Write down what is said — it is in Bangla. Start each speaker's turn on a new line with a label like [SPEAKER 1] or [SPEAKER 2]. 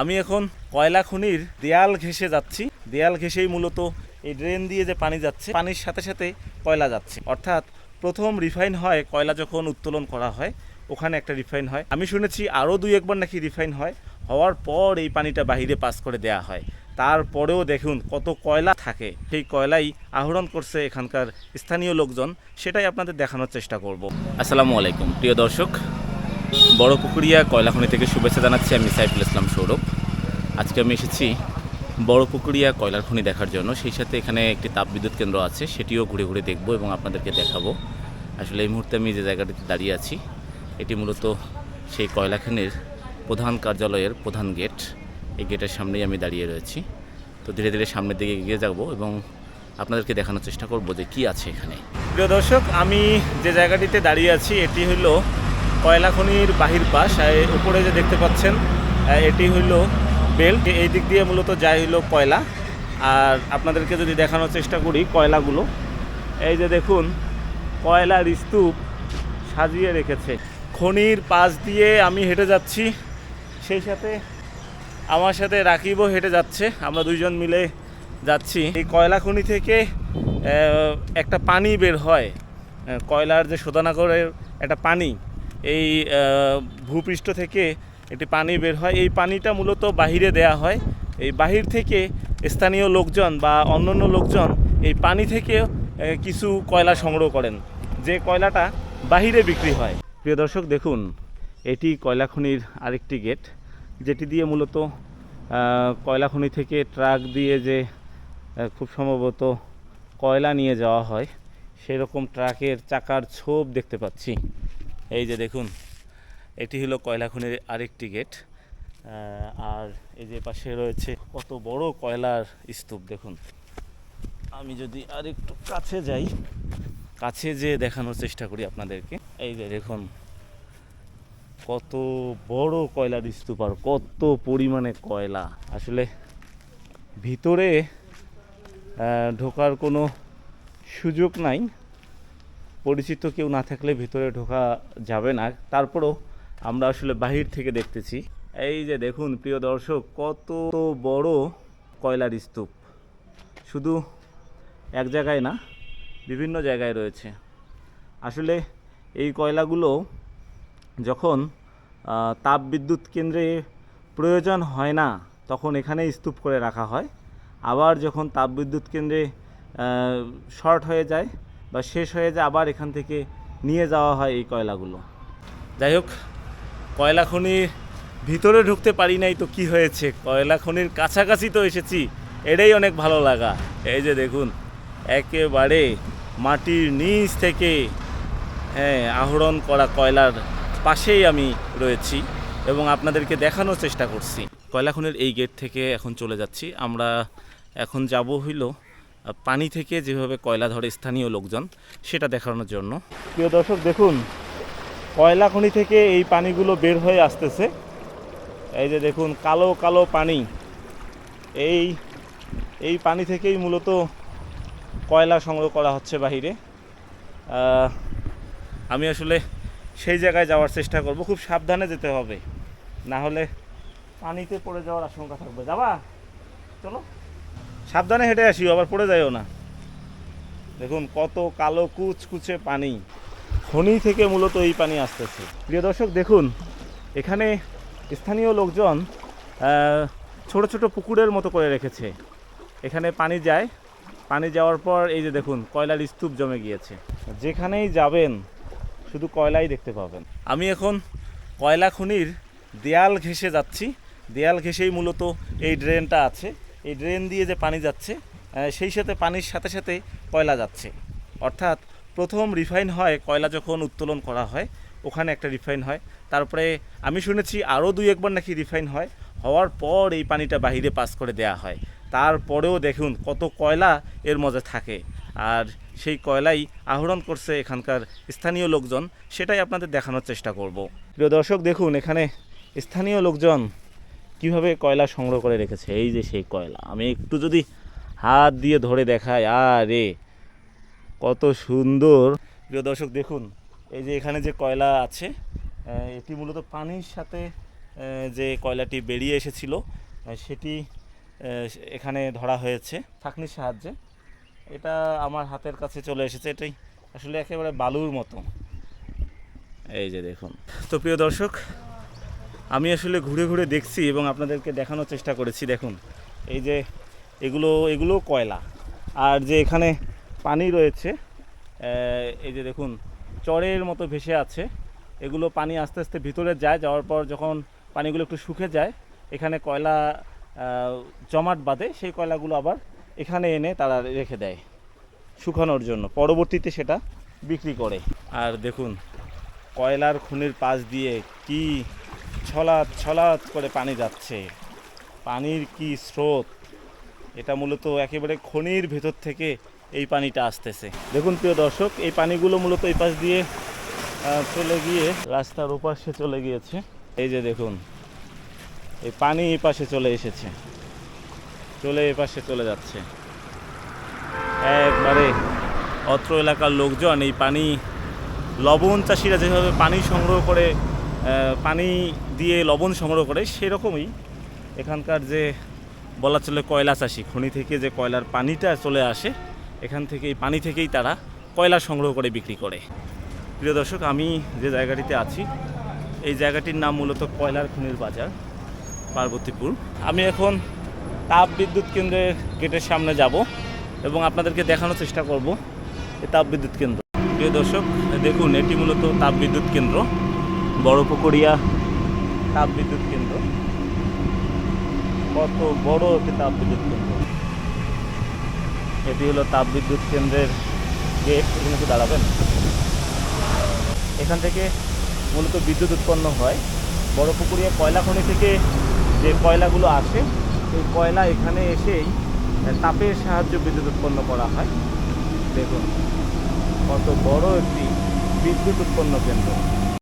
[SPEAKER 1] আমি এখন কয়লা খনির দেয়াল ঘেঁষে যাচ্ছি। দেয়াল ঘেঁষেই মূলত এই ড্রেন দিয়ে যে পানি যাচ্ছে, পানির সাথে সাথে কয়লা যাচ্ছে। অর্থাৎ প্রথম রিফাইন হয় কয়লা যখন উত্তোলন করা হয়, ওখানে একটা রিফাইন হয়। আমি শুনেছি আরও দুই একবার নাকি রিফাইন হয়। হওয়ার পর এই পানিটা বাহিরে পাস করে দেয়া হয়। তারপরেও দেখুন কত কয়লা থাকে। সেই কয়লাই আহরণ করছে এখানকার স্থানীয় লোকজন। সেটাই আপনাদের দেখানোর চেষ্টা করব। আসসালামু আলাইকুম। প্রিয় দর্শক বড় পুকুরিয়া কয়লাখনি থেকে শুভেচ্ছা জানাচ্ছি আমি সাইফুল ইসলাম সৌরভ। আজকে আমি এসেছি বড় পুকুরিয়া কয়লার খনি দেখার জন্য। সেই সাথে এখানে একটি তাপবিদ্যুৎ কেন্দ্র আছে, সেটিও ঘুরে ঘুরে দেখব এবং আপনাদেরকে দেখাবো। আসলে এই মুহূর্তে আমি যে জায়গাটিতে দাঁড়িয়ে আছি, এটি মূলত সেই কয়লাখানির প্রধান কার্যালয়ের প্রধান গেট। এই গেটের সামনেই আমি দাঁড়িয়ে রয়েছি। তো ধীরে ধীরে সামনের দিকে এগিয়ে যাব এবং আপনাদেরকে দেখানোর চেষ্টা করব যে কি আছে এখানে। প্রিয় দর্শক, আমি যে জায়গাটিতে দাঁড়িয়ে আছি, এটি হলো কয়লা খনির বাহির পাশ উপরে যে দেখতে পাচ্ছেন এটি হইল বেল্ট। এই দিক দিয়ে মূলত যাই হইল কয়লা। আর আপনাদেরকে যদি দেখানোর চেষ্টা করি কয়লাগুলো, এই যে দেখুন, কয়লার স্তূপ সাজিয়ে রেখেছে। খনির পাশ দিয়ে আমি হেঁটে যাচ্ছি, সেই সাথে আমার সাথে রাকিবও হেঁটে যাচ্ছে, আমরা দুইজন মিলে যাচ্ছি। এই কয়লা খনি থেকে একটা পানি বের হয় কয়লার যে শোধনাগরের একটা পানি এই ভূপৃষ্ঠ থেকে একটি পানি বের হয়। এই পানিটা মূলত বাহিরে দেয়া হয়। এই বাহির থেকে স্থানীয় লোকজন বা অন্যান্য লোকজন এই পানি থেকে কিছু কয়লা সংগ্রহ করেন। যে কয়লাটা বাহিরে বিক্রি হয়। প্রিয় দর্শক, দেখুন, এটি কয়লা খনির আরেকটি গেট। যেটি দিয়ে মূলত কয়লা খনি থেকে ট্রাক দিয়ে যে খুব সম্ভবত কয়লা নিয়ে যাওয়া হয়, সেরকম ট্রাকের চাকার ছোপ দেখতে পাচ্ছি। এই যে দেখুন, এটি হলো কয়লা খনির আরেকটি গেট। আর এই যে পাশে রয়েছে কত বড় কয়লার স্তূপ, দেখুন। আমি যদি আর একটু কাছে যাই, কাছে যে দেখানোর চেষ্টা করি আপনাদেরকে। এই যে দেখুন, কত বড় কয়লার স্তূপ আর কত পরিমাণে কয়লা। আসলে ভিতরে ঢোকার কোনো সুযোগ নাই। পরিচিত কেউ না থাকলে ভিতরে ঢোকা যাবে না। তারপরও আমরা আসলে বাহির থেকে দেখতেছি। এই যে দেখুন প্রিয় দর্শক কত বড় কয়লার স্তূপ। শুধু এক জায়গায় না বিভিন্ন জায়গায় রয়েছে। আসলে এই কয়লাগুলো যখন আহ, তাপবিদ্যুৎ কেন্দ্রে প্রয়োজন হয় না তখন এখানে স্তূপ করে রাখা হয়। আবার যখন তাপবিদ্যুৎ কেন্দ্রে শর্ট হয়ে যায় বা শেষ হয়ে যায় আবার এখান থেকে নিয়ে যাওয়া হয় এই কয়লাগুলো। যাই হোক, কয়লা খনির ভিতরে ঢুকতে পারি নাই তো কি হয়েছে? কয়লা খনির কাছাকাছি তো এসেছি, এটাই অনেক ভালো লাগা। এই যে দেখুন, একেবারে মাটির নিচ থেকে হ্যাঁ আহরণ করা কয়লার পাশেই আমি রয়েছি এবং আপনাদেরকে দেখানোর চেষ্টা করছি। কয়লা খনির এই গেট থেকে এখন চলে যাচ্ছি। আমরা এখন যাব হইল পানি থেকে যেভাবে কয়লা ধরে স্থানীয় লোকজন, সেটা দেখানোর জন্য। প্রিয় দর্শক, দেখুন, কয়লা খনি থেকে এই পানিগুলো বের হয়ে আসতেছে। এই যে দেখুন, কালো কালো পানি। এই এই পানি থেকেই মূলত কয়লা সংগ্রহ করা হচ্ছে বাহিরে। আমি আসলে সেই জায়গায় যাওয়ার চেষ্টা করব। খুব সাবধানে যেতে হবে। না হলে পানিতে পড়ে যাওয়ার আশঙ্কা থাকবে। যাবা? চলো। সাবধানে হেঁটে আসি আবার পড়ে যাইও না। দেখুন, কত কালো কুচকুচে পানি। খনি থেকে মূলত এই পানি আসতেছে। প্রিয় দর্শক, দেখুন, এখানে স্থানীয় লোকজন ছোট ছোট পুকুরের মতো করে রেখেছে। এখানে পানি যায়। পানি যাওয়ার পর এই যে দেখুন, কয়লার স্তূপ জমে গিয়েছে। যেখানেই যাবেন, শুধু কয়লাই দেখতে পাবেন। আমি এখন কয়লা খনির দেয়াল ঘেঁষে যাচ্ছি। দেয়াল ঘেঁষেই মূলত এই ড্রেনটা আছে। এই ড্রেন দিয়ে যে পানি যাচ্ছে সেই সাথে পানির সাথে সাথে কয়লা যাচ্ছে। অর্থাৎ প্রথম রিফাইন হয় কয়লা যখন উত্তোলন করা হয়, ওখানে একটা রিফাইন হয়। তারপরে আমি শুনেছি আরও দুই একবার নাকি রিফাইন হয়। হওয়ার পর এই পানিটা বাহিরে পাস করে দেয়া হয়। তারপরেও দেখুন কত কয়লা এর মধ্যে থাকে। আর সেই কয়লাই আহরণ করছে এখানকার স্থানীয় লোকজন, সেটাই আপনাদের দেখানোর চেষ্টা করব। প্রিয় দর্শক, দেখুন এখানে স্থানীয় লোকজন কীভাবে কয়লা সংগ্রহ করে রেখেছে? এই যে সেই কয়লা। আমি একটু যদি হাত দিয়ে ধরে দেখাই, আরে, কত সুন্দর। প্রিয় দর্শক, দেখুন, এই যে এখানে যে কয়লা আছে এটি মূলত পানির সাথে যে কয়লাটি বেরিয়ে এসেছিল সেটি এখানে ধরা হয়েছে ফাঁকনির সাহায্যে। এটা আমার হাতের কাছে চলে এসেছে, এটাই আসলে একেবারে বালুর মতো। এই যে দেখুন। তো প্রিয় দর্শক আমি আসলে ঘুরে ঘুরে দেখছি এবং আপনাদেরকে দেখানোর চেষ্টা করেছি, দেখুন। এই যে এগুলো এগুলো কয়লা। আর যে এখানে পানি রয়েছে এই যে দেখুন, চরের মতো ভেসে আছে। এগুলো পানি আস্তে আস্তে ভিতরে যায়, যাওয়ার পর যখন পানিগুলো একটু শুকে যায়, এখানে কয়লা জমাট বাঁধে, সেই কয়লাগুলো আবার এখানে এনে তারা রেখে দেয় শুকানোর জন্য। পরবর্তীতে সেটা বিক্রি করে। আর দেখুন, কয়লার খনির পাশ দিয়ে কি ছলাৎ ছলাৎ করে পানি যাচ্ছে। পানির কি স্রোত? এটা মূলত একেবারে খনির ভেতর থেকে এই পানিটা আসতেছে। দেখুন প্রিয় দর্শক, এই পানিগুলো মূলত এই পাশ দিয়ে চলে গিয়ে রাস্তার ওপাশে চলে গিয়েছে। এই যে দেখুন, এই পানি এই পাশে চলে এসেছে। চলে এই পাশে চলে যাচ্ছে। একবারে অত্র এলাকার লোকজন এই পানি, লবণ চাষিরা যেভাবে পানি সংগ্রহ করে পানি দিয়ে লবণ সংগ্রহ করে সেরকমই এখানকার যে বলা চলে কয়লা চাষি, খনি থেকে যে কয়লার পানিটা চলে আসে, এখান থেকে, এই পানি থেকেই তারা কয়লা সংগ্রহ করে বিক্রি করে। প্রিয় দর্শক, আমি যে জায়গাটিতে আছি, এই জায়গাটির নাম মূলত কয়লার খনির বাজার, পার্বতীপুর। আমি এখন তাপ বিদ্যুৎ কেন্দ্রের গেটের সামনে যাব এবং আপনাদেরকে দেখানোর চেষ্টা করব এই তাপ বিদ্যুৎ কেন্দ্র। প্রিয় দর্শক, দেখুন, এটি মূলত তাপ বিদ্যুৎ কেন্দ্র। বড় পুকুরিয়া তাপ বিদ্যুৎ কেন্দ্র। কত বড় একটি তাপ বিদ্যুৎ কেন্দ্র। এটি হলো তাপ বিদ্যুৎ কেন্দ্রের গেট। এখানে একটু দাঁড়াবেন। এখান থেকে মূলত বিদ্যুৎ উৎপন্ন হয়। বড় পুকুরিয়া কয়লা খনি থেকে যে কয়লাগুলো আসে এই কয়লা এখানে এসেই তাপের সাহায্যে বিদ্যুৎ উৎপন্ন করা হয়। দেখুন, কত বড় একটি বিদ্যুৎ উৎপন্ন কেন্দ্র।